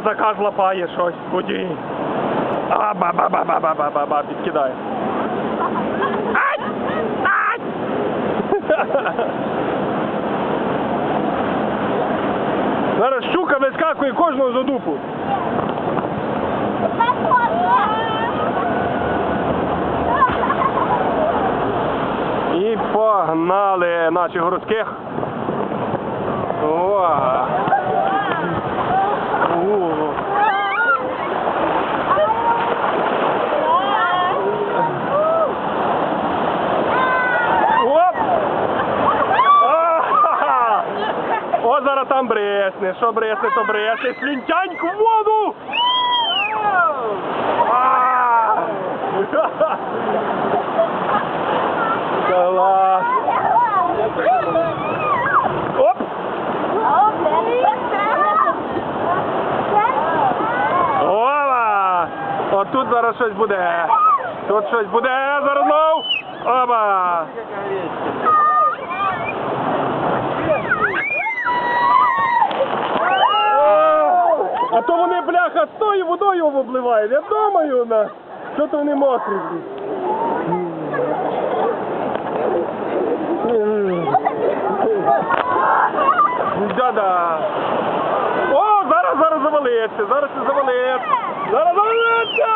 Раз лапає щось, ході. А, ба ба ба ба ба ба ба ба підкидає. Ай! Ай! Зараз щука вискакує кожного за дупу. І погнали наші городських. О! О! Оп! А-ха-ха! О, зараз там бресне. Що бресне, то бресне. Слінтяньку в воду! Оп! Ова! От тут зараз щось буде. Тут щось буде, зараз знов. Оба! То вони, бляха, з тою водою обливають. Я думаю, на. Що то вони мокрі. Да-да. О, зараз, зараз завалиться, зараз це завалиться. Зараз завалиться!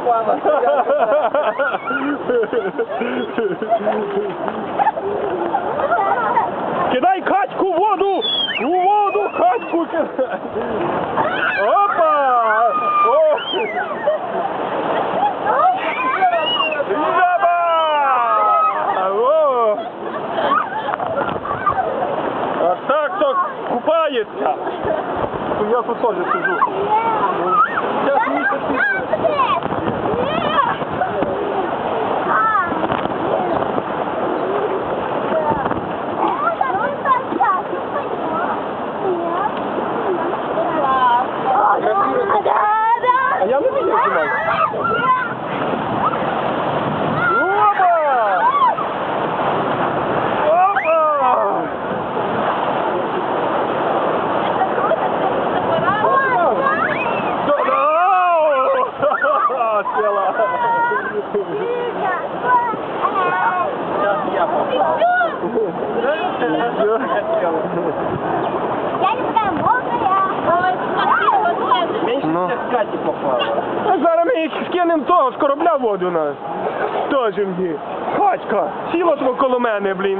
Попало. Кидай качку в воду! У воду качку кидай! Опа! О! Жаба! О! А так то купається! Я тут теж сижу. Сейчас Миша А Fica! Fica! Ми скинемо того з корабля воду на. Теж мені. Катька, сіла того коло мене, блін.